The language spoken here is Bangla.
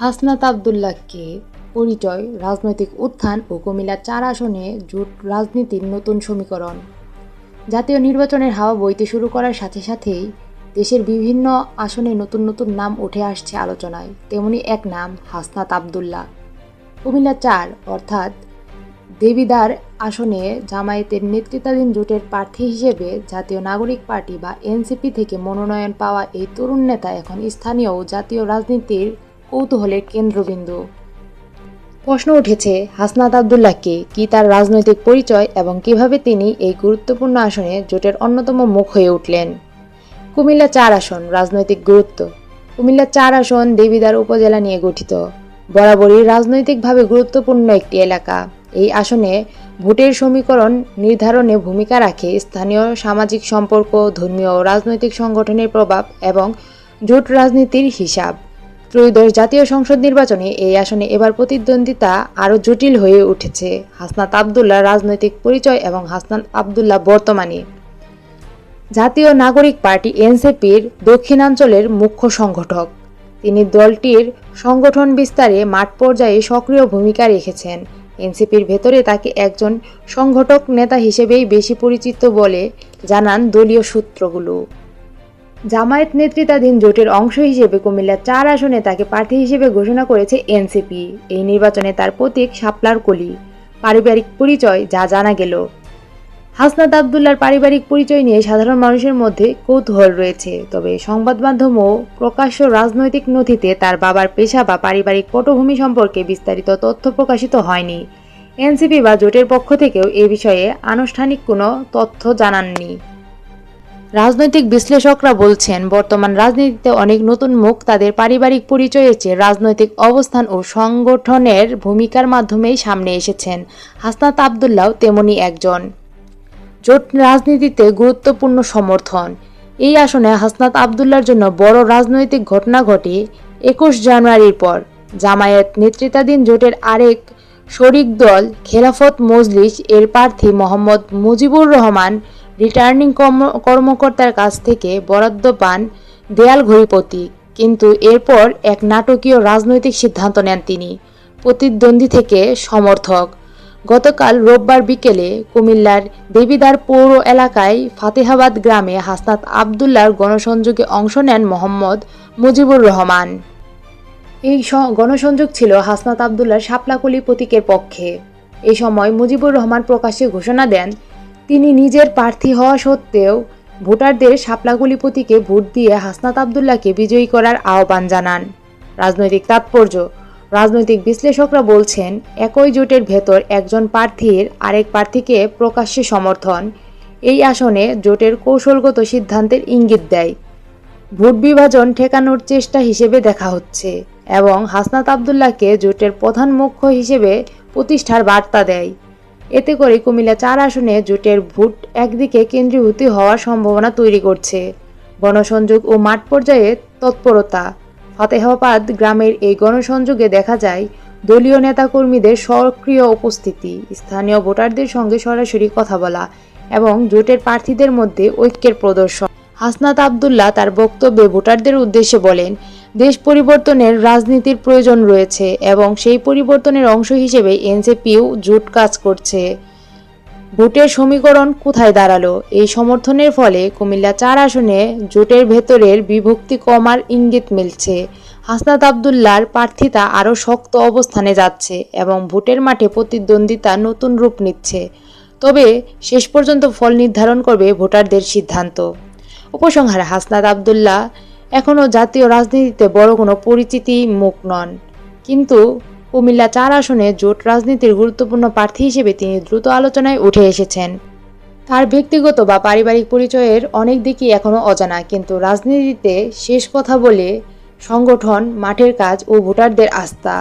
হাসনাত আবদুল্লাহকে পরিচয়, রাজনৈতিক উত্থান ও কুমিল্লা চার আসনে জোট রাজনীতির নতুন সমীকরণ। জাতীয় নির্বাচনের হাওয়া বইতে শুরু করার সাথে সাথেই দেশের বিভিন্ন আসনে নতুন নতুন নাম উঠে আসছে আলোচনায়। তেমনি এক নাম হাসনাত আবদুল্লাহ। কুমিল্লা চার, অর্থাৎ দেবিদার আসনে জামায়াতের নেতৃত্বাধীন জোটের প্রার্থী হিসেবে জাতীয় নাগরিক পার্টি বা এনসিপি থেকে মনোনয়ন পাওয়া এই তরুণ নেতা এখন স্থানীয় ও জাতীয় রাজনীতির কৌতূহলের কেন্দ্রবিন্দু। প্রশ্ন উঠেছে, হাসনাত আবদুল্লাহকে কি তার রাজনৈতিক পরিচয় এবং কীভাবে তিনি এই গুরুত্বপূর্ণ আসনে জোটের অন্যতম মুখ হয়ে উঠলেন? কুমিল্লা চার আসন, রাজনৈতিক গুরুত্ব। কুমিল্লা চার আসন দেবিদার উপজেলা নিয়ে গঠিত। বরাবরই রাজনৈতিকভাবে গুরুত্বপূর্ণ একটি এলাকা। এই আসনে ভোটের সমীকরণ নির্ধারণে ভূমিকা রাখে স্থানীয় সামাজিক সম্পর্ক, ধর্মীয় ও রাজনৈতিক সংগঠনের প্রভাব এবং জোট রাজনীতির হিসাব। ত্রয়োদশ জাতীয় সংসদ নির্বাচনে এই আসনে এবার প্রতিদ্বন্দ্বিতা আরও জটিল হয়ে উঠেছে। হাসনাত আবদুল্লাহ রাজনৈতিক পরিচয় এবং হাসনাত আবদুল্লাহ বর্তমানে। জাতীয় নাগরিক পার্টি এনসিপির দক্ষিণাঞ্চলের মুখ্য সংগঠক। তিনি দলটির সংগঠন বিস্তারে মাঠ পর্যায়ে সক্রিয় ভূমিকা রেখেছেন। এনসিপির ভেতরে তাকে একজন সংগঠক নেতা হিসেবেই বেশি পরিচিত বলে জানান দলীয় সূত্রগুলো। জামায়াত নেতৃত্বাধীন জোটের অংশ হিসেবে কুমিল্লা চার আসনে তাকে প্রার্থী হিসেবে ঘোষণা করেছে এনসিপি। এই নির্বাচনে তার প্রতীক শাপলার কলি। পারিবারিক পরিচয় যা জানা গেল। হাসনাত আবদুল্লার পারিবারিক পরিচয় নিয়ে সাধারণ মানুষের মধ্যে কৌতূহল রয়েছে। তবে সংবাদ মাধ্যম ও প্রকাশ্য রাজনৈতিক নথিতে তার বাবার পেশা বা পারিবারিক পটভূমি সম্পর্কে বিস্তারিত তথ্য প্রকাশিত হয়নি। এনসিপি বা জোটের পক্ষ থেকেও এ বিষয়ে আনুষ্ঠানিক কোনো তথ্য জানাননি। রাজনৈতিক বিশ্লেষকরা বলছেন, বর্তমান রাজনীতিতে অনেক নতুন মুখ তাদের পারিবারিক পরিচয়ের চেয়ে রাজনৈতিক অবস্থান ও সংগঠনের ভূমিকার মাধ্যমেই সামনে এসেছেন। হাসনাত আবদুল্লাহ তেমনি একজন। জোট রাজনীতিতে গুরুত্বপূর্ণ সমর্থন। এই আসনে হাসনাত আবদুল্লার জন্য বড় রাজনৈতিক ঘটনা ঘটে একুশ জানুয়ারির পর। জামায়াত নেতৃত্বাধীন জোটের আরেক শরিক দল খেলাফত মজলিস এর প্রার্থী মোহাম্মদ মুজিবুর রহমান রিটার্নিং কর্ম- কর্মকর্তার কাছ থেকে বরাদ্দ পান দেয়াল ঘড়ি প্রতীক কিন্তু এরপর এক নাটকীয় রাজনৈতিক সিদ্ধান্ত নেন তিনি, প্রতিদ্বন্দ্বী থেকে সমর্থক। গতকাল রোববার বিকেলে কুমিল্লার দেবিদার পৌর এলাকায় ফাতেহাবাদ গ্রামে হাসনাত আবদুল্লার গণসংযোগে অংশ নেন মোহাম্মদ মুজিবুর রহমান। এই গণসংযোগ ছিল হাসনাত আবদুল্লার শাপলাকলি প্রতীকের পক্ষে। এই সময় মুজিবুর রহমান প্রকাশ্যে ঘোষণা দেন তিনি নিজের প্রার্থী হওয়া সত্ত্বেও ভোটারদের শাপলাকলি প্রতীকে ভোট দিয়ে হাসনাত আবদুল্লাহকে বিজয়ী করার আহ্বান জানান। রাজনৈতিক তাৎপর্য। রাজনৈতিক বিশ্লেষকরা বলছেন, একই জোটের ভেতর একজন প্রার্থীর আরেক প্রার্থীকে প্রকাশ্যে সমর্থন। এই আসনে জোটের কৌশলগত সিদ্ধান্তের ইঙ্গিত দেয়। ভোট বিভাজন ঠেকানোর চেষ্টা হিসেবে দেখা হচ্ছে এবং হাসনাত আবদুল্লাহকে জোটের প্রধান মুখ্য হিসেবে প্রতিষ্ঠার বার্তা দেয়। এতে করে কুমিল্লা চার আসনে জোটের ভোট একদিকে কেন্দ্রীভূত হওয়ার সম্ভাবনা তৈরি করছে। গণসংযোগ ও মাঠ পর্যায়ে তৎপরতা। ফতেহাবাদ গ্রামের এই গণসংযোগে দেখা যায়, দলীয় নেতাকর্মীদের সক্রিয় উপস্থিতি, স্থানীয় ভোটারদের সঙ্গে সরাসরি কথা বলা এবং জোটের প্রার্থীদের মধ্যে ঐক্যের প্রদর্শন। হাসনাত আবদুল্লাহ তার বক্তব্যে ভোটারদের উদ্দেশ্যে বলেন দেশ পরিবর্তনের রাজনীতির প্রয়োজন রয়েছে এবং সেই পরিবর্তনের অংশ হিসেবে এনসিপিও জোট কাজ করছে। ভোটের সমীকরণ কোথায় দাঁড়াল? এই সমর্থনের ফলে কুমিল্লা চার আসনে জোটের ভেতরের বিভক্তি কমার ইঙ্গিত মিলছে। হাসনাত আবদুল্লার প্রার্থিতা আরও শক্ত অবস্থানে যাচ্ছে এবং ভোটের মাঠে প্রতিদ্বন্দ্বিতা নতুন রূপ নিচ্ছে। তবে শেষ পর্যন্ত ফল নির্ধারণ করবে ভোটারদের সিদ্ধান্ত। উপসংহারে হাসনাত আবদুল্লাহ এখনও জাতীয় রাজনীতিতে বড় কোনো পরিচিতি মুখ নন। কিন্তু কুমিল্লা চার আসনে জোট রাজনীতির গুরুত্বপূর্ণ প্রার্থী হিসেবে তিনি দ্রুত আলোচনায় উঠে এসেছেন। তার ব্যক্তিগত বা পারিবারিক পরিচয়ের অনেক দিকই এখনও অজানা, কিন্তু রাজনীতিতে শেষ কথা বলে সংগঠন, মাঠের কাজ ও ভোটারদের আস্থা।